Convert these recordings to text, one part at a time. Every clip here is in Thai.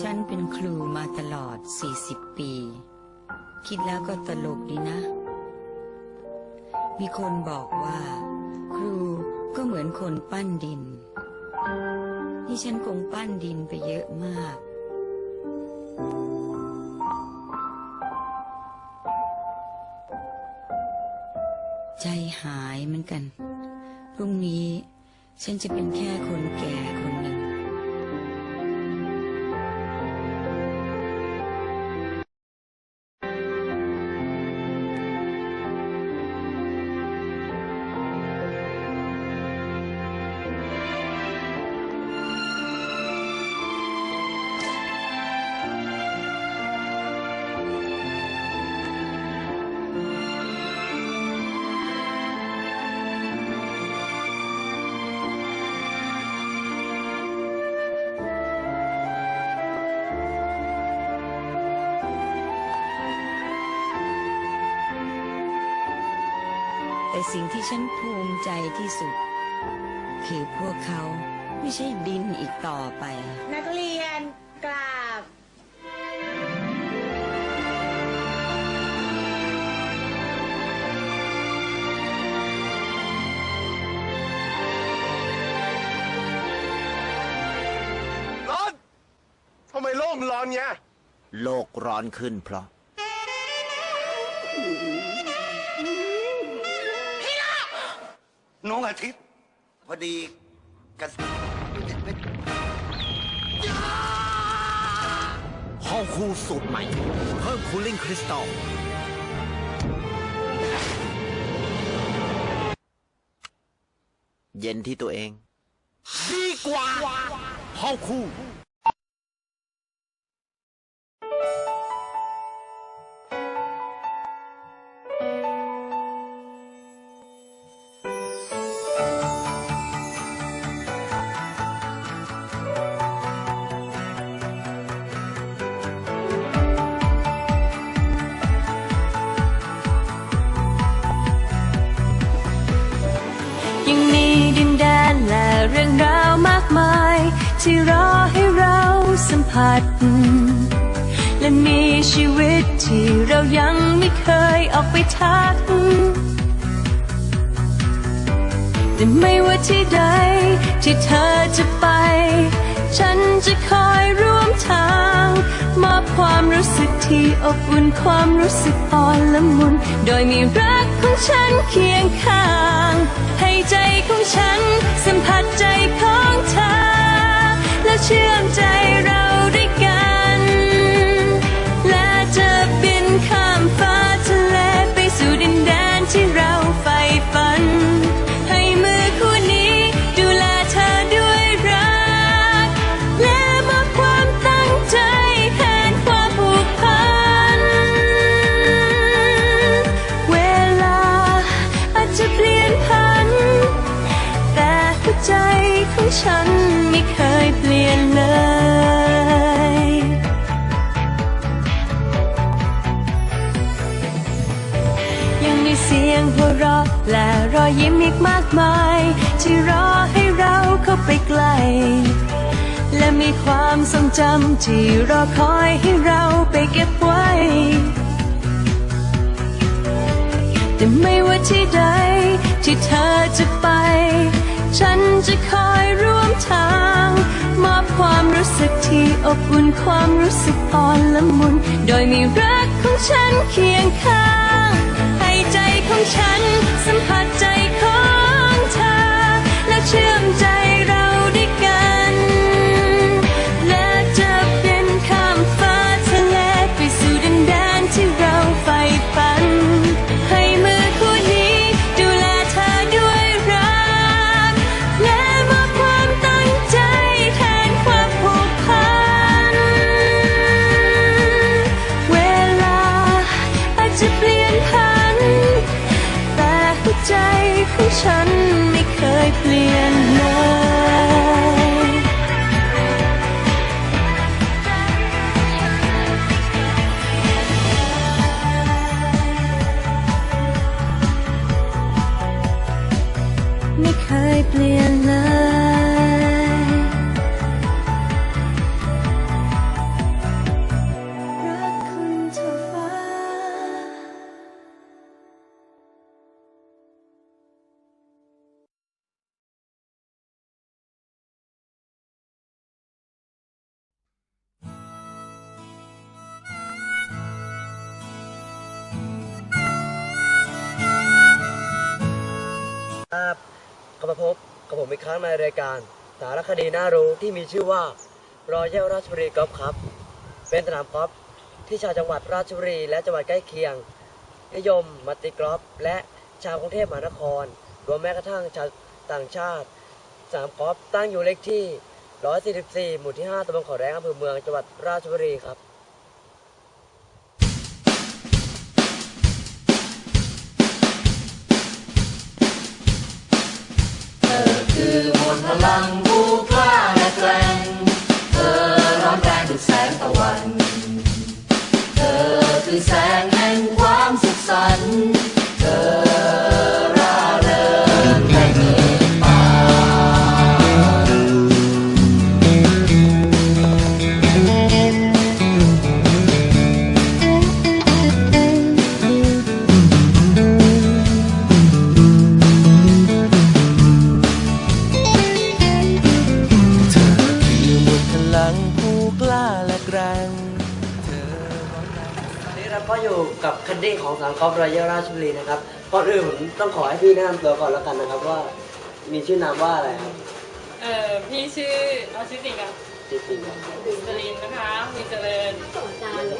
ฉันเป็นครูมาตลอด 40 ปี คิดแล้วก็ตลกดีนะ มีคนบอกว่า ครูก็เหมือนคนปั้นดิน นี่ฉันคงปั้นดินไปเยอะมาก ใจหายเหมือนกัน พรุ่งนี้ฉันจะเป็นแค่คนแก่คนหนึ่ง สิ่งที่ฉันภูมิใจที่สุด คือพวกเขาไม่ใช่ดินอีกต่อไป นักเรียนกราบ ร้อน ทำไมโลกมันร้อนเงี้ย โลกร้อนขึ้นเพราะ น้องอาทิตย์ พอดีกันห้องคูลสูตรใหม่ เพิ่มคูลิ่งคริสตัลเย็นที่ตัวเอง ดีกว่าห้องคูล ให้เราสัมผัส และมีชีวิตที่เรายังไม่เคยออกไปทักแต่ไม่ว่าที่ใดที่เธอจะไป ฉันจะคอยร่วมทางมอบความรู้สึกที่อบอุ่นความรู้สึกอ่อนละมุน โดยมีรักของฉันเคียงข้าง ให้ใจของฉันสัมผัสใจของเธอ และเชื่อมใจเราด้วยกัน อยยิ้มอีกมากมาย ที่รอให้เราเข้าไปใกล้และมีความทรงจำที่รอคอยให้เราไปเก็บไว้ แต่ไม่ว่าที่ใดที่เธอจะไป ฉันจะคอยร่วมทาง มอบความรู้สึกที่อบอุ่นความรู้สึกอ่อนละมุน โดยมีรักของฉันเคียงข้าง ให้ใจของฉันสัมผัสใจ ชื่อมใจ ครับกลับมาพบกับผมอีกครั้งในรายการ สารคดีน่ารู้ที่มีชื่อว่ารอยเยลราชบุรีกอล์ฟครับ เป็นสนามกอล์ฟที่ชาวจังหวัดราชบุรี และจังหวัดใกล้เคียง นิยมมาตีกอล์ฟและชาวกรุงเทพมหานคร รวมแม้กระทั่งชาวต่างชาติสนามกอล์ฟตั้งอยู่เลขที่ 144 หมู่ที่ 5ตำบลขาแรงอำเภอเมืองจังหวัดราชบุรีครับ พลังผู้กล้าและแกร่งเธอร้อนแรงดุจแสงตะวัน เธอคือแสงแห่งความสุขสันต์เธอ นดี้ของสนามกอล์ฟรอยัลราชบุรีนะครับก่อนอื่นผมต้องขอให้พี่แนะนำตัวก่อนแล้วกันนะครับว่า มีชื่อนามว่าอะไรครับเออพี่ชื่อเอาชื่อจริงอะจริงๆครับสลินนะคะมีเจริญ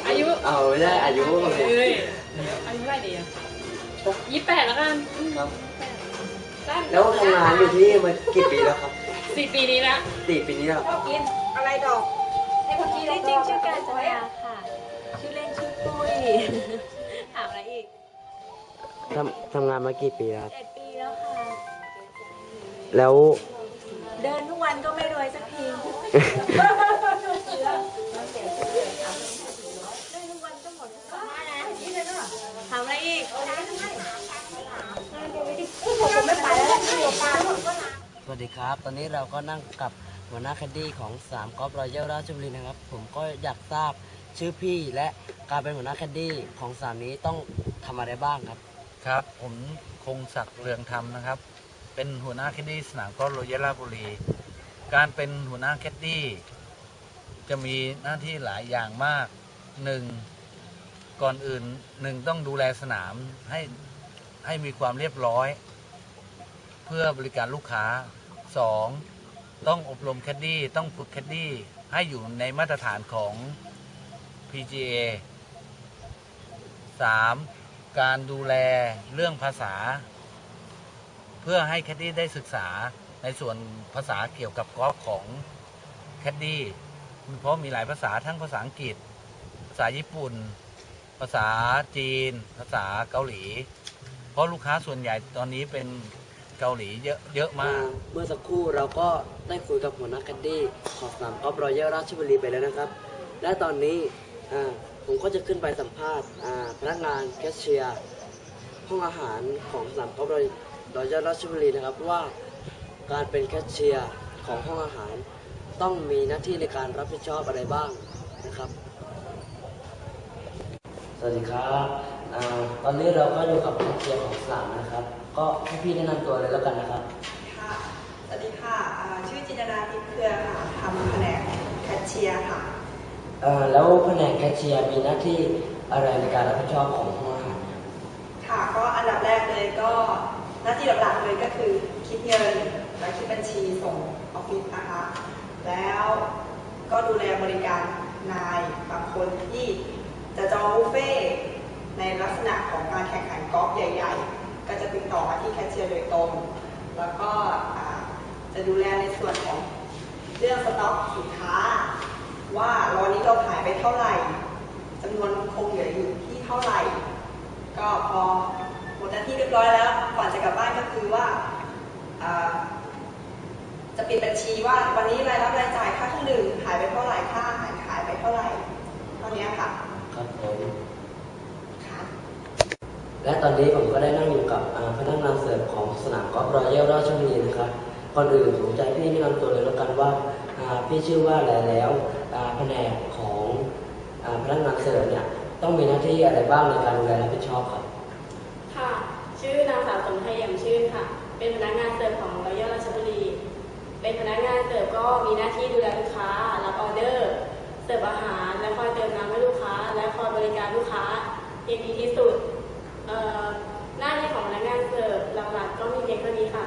อายุเอาไม่ได้อายุผมเอ้ยอายุเท่าไหร่ดีอะยี่แปดแล้วกันครับได้แล้วทำงานอยู่ที่นี่มากี่ปีแล้วครับสี่ปีนี้ละสี่ปีนี้แล้วกินอะไรดอกชื่อจริงชื่อการจนาค่ะ ชื่อเล่นชื่อปุ้ย ทำทำงานมากี่ปีแล้วครับ เจ็ดปีแล้วค่ะ แล้วเดินทุกวันก็ไม่รวยสักทีเดินทุกวันก็หมดทุกวันถามอะไรอีก สวัสดีครับ ตอนนี้เราก็นั่งกับหัวหน้าแคดดี้ของสนามกอล์ฟรอยัลราชบุรีนะครับ ผมก็อยากทราบชื่อพี่และการเป็นหัวหน้าแคดดี้ของสนามนี้ต้องทำอะไรบ้างครับ ครับ ผมคงศักดิ์เรืองธรรมนะครับ เป็นหัวหน้าแคดดี้สนามกอล์ฟโรยัลราบุรี การเป็นหัวหน้าแคดดี้จะมีหน้าที่หลายอย่างมากหนึ่งก่อนอื่นหนึ่งต้องดูแลสนามให้ให้มีความเรียบร้อย เพื่อบริการลูกค้าสองต้องอบรมแคดดี้ต้องฝึกแคดดี้ให้อยู่ในมาตรฐานของ PGA สาม การดูแลเรื่องภาษา เพื่อให้แคดดี้ได้ศึกษาในส่วนภาษาเกี่ยวกับกอล์ฟของแคดดี้เพราะมีหลายภาษาทั้งภาษาอังกฤษ ภาษาญี่ปุ่น ภาษาจีน ภาษาเกาหลี เพราะลูกค้าส่วนใหญ่ตอนนี้เป็นเกาหลีเยอะเยอะมาก เมื่อสักครู่เราก็ได้คุยกับหัวหน้าแคดดี้ของสนามกอล์ฟรอยัลราชบุรีไปแล้วนะครับ และตอนนี้อ่า ผมก็จะขึ้นไปสัมภาษณ์อ่าพนักงานแคชเชียร์ห้องอาหารของสนามกอล์ฟรอยัลราชบุรีนะครับว่าการเป็นแคชเชียร์ของห้องอาหารต้องมีหน้าที่ในการรับผิดชอบอะไรบ้างนะครับ สวัสดีครับอาตอนนี้เราก็อยู่กับแคชเชียร์ของสนามนะครับ ก็ให้พี่แนะนำตัวเลยแล้วกันนะครับค่ะสวัสดีค่ะอ่าชื่อจินตนาทิพย์เครือค่ะทำแผนกแคชเชียร์ค่ะเอ่อ แล้วแผนกแคชเชียร์มีหน้าที่อะไรในการรับผิดชอบของห้องอาหารค่ะก็อันดับแรกเลยก็หน้าที่หลักๆเลยก็คือคิดเงินและคิดบัญชีส่งออฟฟิศนะคะแล้วก็ดูแลบริการนายบางคนที่จะจองบุฟเฟ่ในลักษณะของการแข่งขันกอล์ฟใหญ่ ๆ ก็จะติดต่อมาที่แคชเชียร์โดยตรง แล้วก็จะดูแลในส่วนของเรื่องสต็อกสินค้า ว่าร้อนนี้เราขายไปเท่าไหร่จำนวนคงเหลืออยู่ที่เท่าไหร่ ก็พอหมดหน้าที่เรียบร้อยแล้วก่อนจะกลับบ้านก็คือว่าอ่าจะปิดบัญชีว่าวันนี้รายรับรายจ่ายค่าเครื่องดื่มขายไปเท่าไหร่ค่าอาหารขายไปเท่าไหร่เท่านี้ค่ะครับผมค่ะและตอนนี้ผมก็ได้นั่งอยู่กับอ่าพนักงานเสิร์ฟของสนามกอล์ฟรอยัลราชบุรีนะครับก่อนอื่นผมจะให้พี่แนะนำตัวเลยแล้วกันว่า พี่ชื่อว่าอะไรแล้วแผนกของพนักงานเสิร์ฟเนี่ยต้องมีหน้าที่อะไรบ้างในการดูแลรับผิดชอบครับ ค่ะ ชื่อนางสาวสมไทยยมชื่นค่ะ เป็นพนักงานเสิร์ฟของรอยัลราชบุรี เป็นพนักงานเสิร์ฟก็มีหน้าที่ดูแลลูกค้า รับออเดอร์ เสิร์ฟอาหาร และคอยเติมน้ำให้ลูกค้า และคอยบริการลูกค้าอย่างดีที่สุด หน้าที่ของพนักงานเสิร์ฟหลักๆก็มีเพียงเท่านี้ค่ะ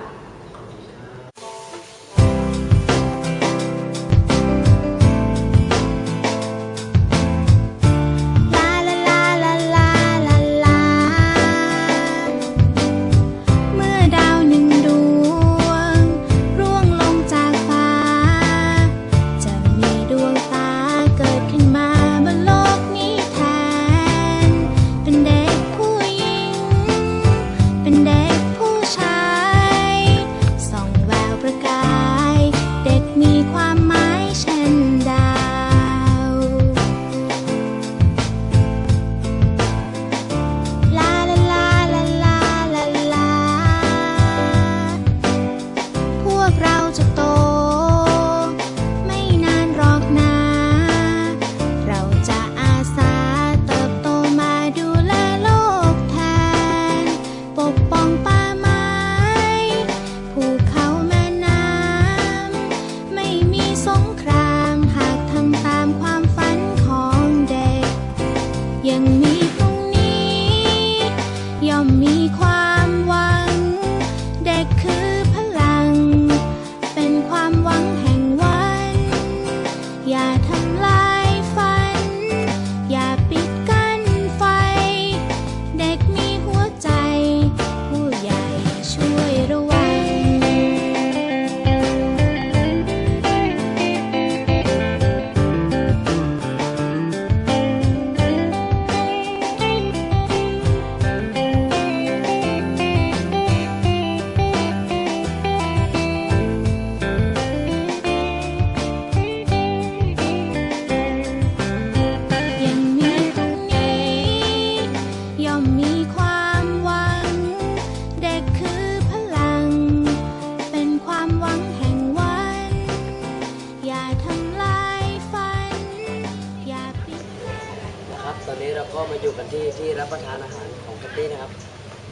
ก็มาอยู่กันที่ที่รับประทานอาหารของแคทตี้นะครับ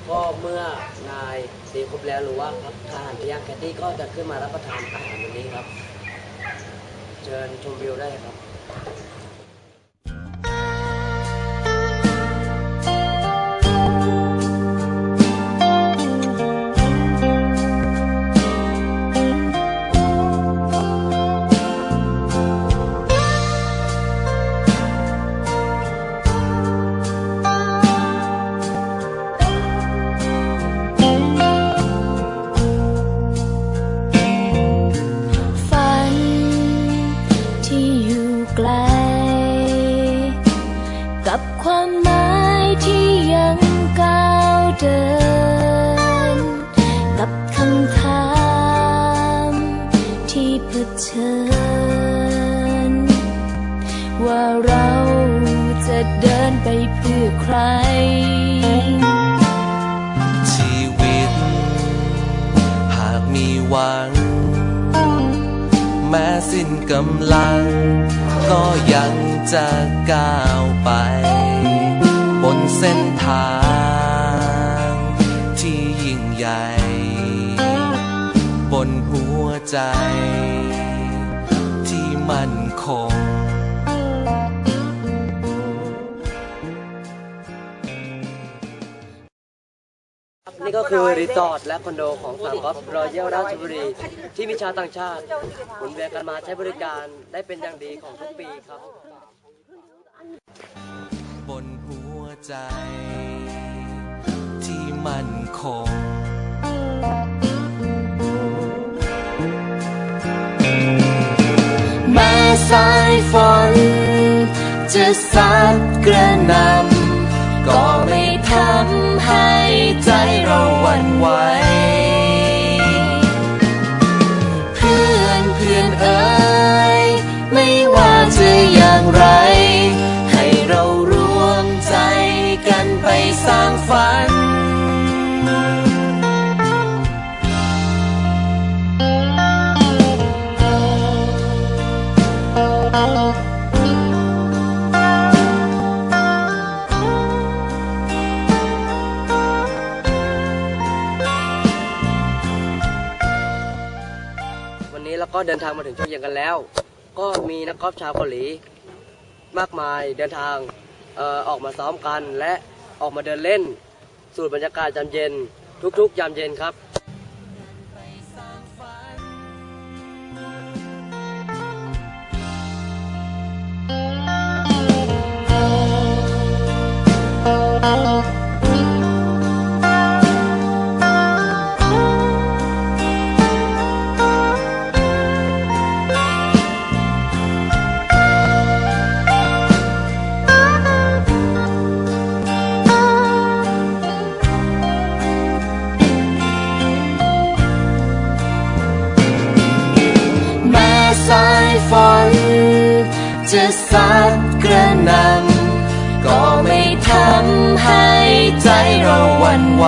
ก็เมื่อนายตีครบแล้วหรือว่าครับทานที่ย่างแคทตี้ก็จะขึ้นมารับประทานอาหารวันนี้ครับ เชิญชมวิวได้ครับ ก็ยังจะก้าวไป บนเส้นทางที่ยิ่งใหญ่ บนหัวใจที่มั่นคง ก็คือรีสอร์ทและคอนโดของสามก๊อฟรอยัลราชบุรี ที่มีชาวต่างชาติหมุนเวียนกันมาใช้บริการได้เป็นอย่างดีของทุกปีครับ บนหัวใจ ที่มั่นคงแม้สายฝนจะสัดกระนำก็ไม่ทำให้ ใจเราวันไหวเพื่อนเพื่อนเอ่ยไม่ว่าจะอย่างไร ให้เรารวมใจกันไปสร้างฝันวั เราก็เดินทางมาถึงช่วงเย็นกันแล้ว ก็มีนักกอล์ฟชาวเกาหลี มากมายเดินทางออออกมาซ้อมกันและออกมาเดินเล่น สูดบรรยากาศยามเย็น ทุกๆยามเย็นครับแใจเราหวั่นไหว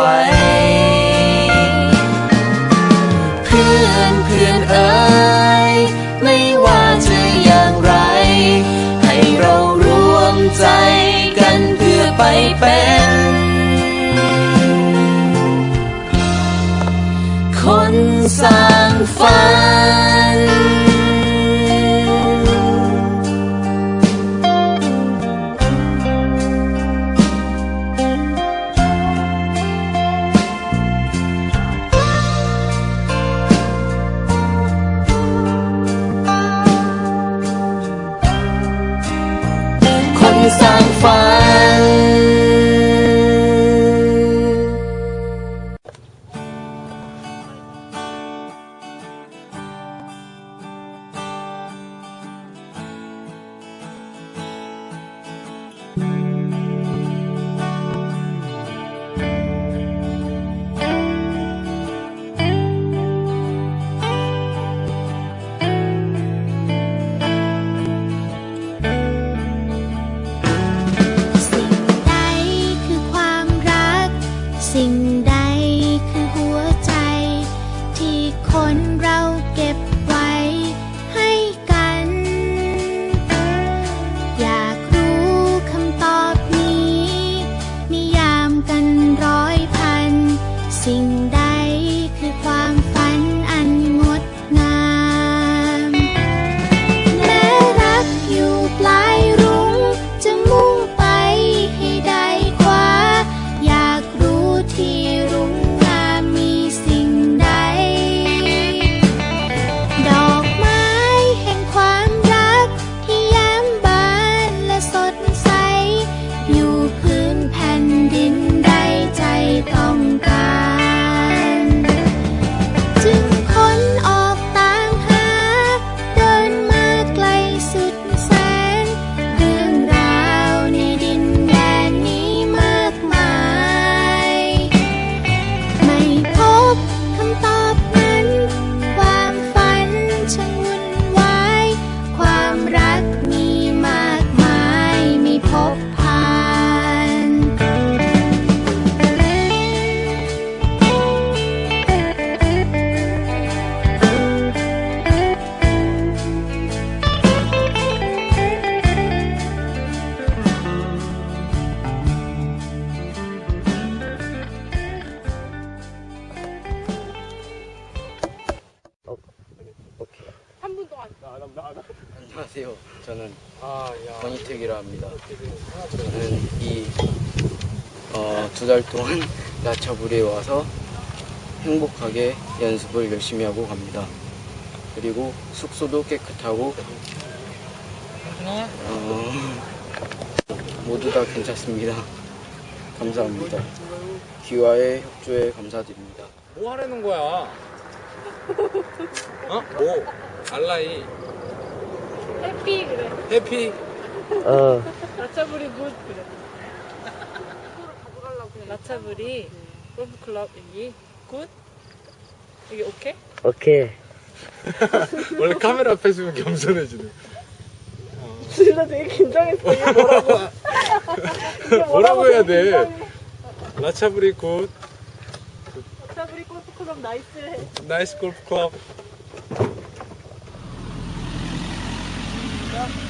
두 달 동안 라차부리에 와서 행복하게 연습을 열심히 하고 갑니다. 그리고 숙소도 깨끗하고 어, 모두 다 괜찮습니다. 감사합니다. 기와의 협조에 감사드립니다. 뭐 하라는 거야? 어? 뭐? 알라이. 해피 그래. 해피. 어, 라차브리 굿 그래. 라차브리 골프클럽 여기 굿 이게 오케이? 오케이. 원래 카메라 앞에 있으면 겸손해지네. 어. 진짜 되게 긴장했어. 이게 뭐라고. 뭐라고 해야 돼? 라차브리 굿, 라차브리 골프클럽 나이스. 나이스 골프 클럽.